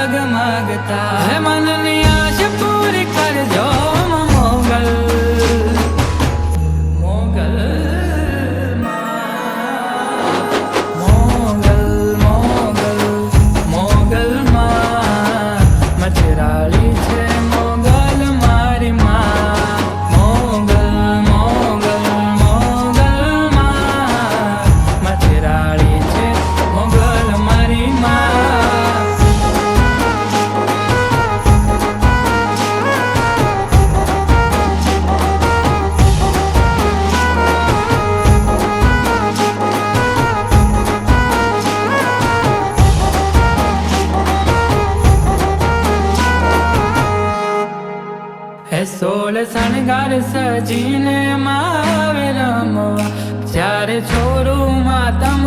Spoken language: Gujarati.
માગ માગતા. સોળ શણગાર સજીને માવે રમવા. જ્યારે છોરું માતમ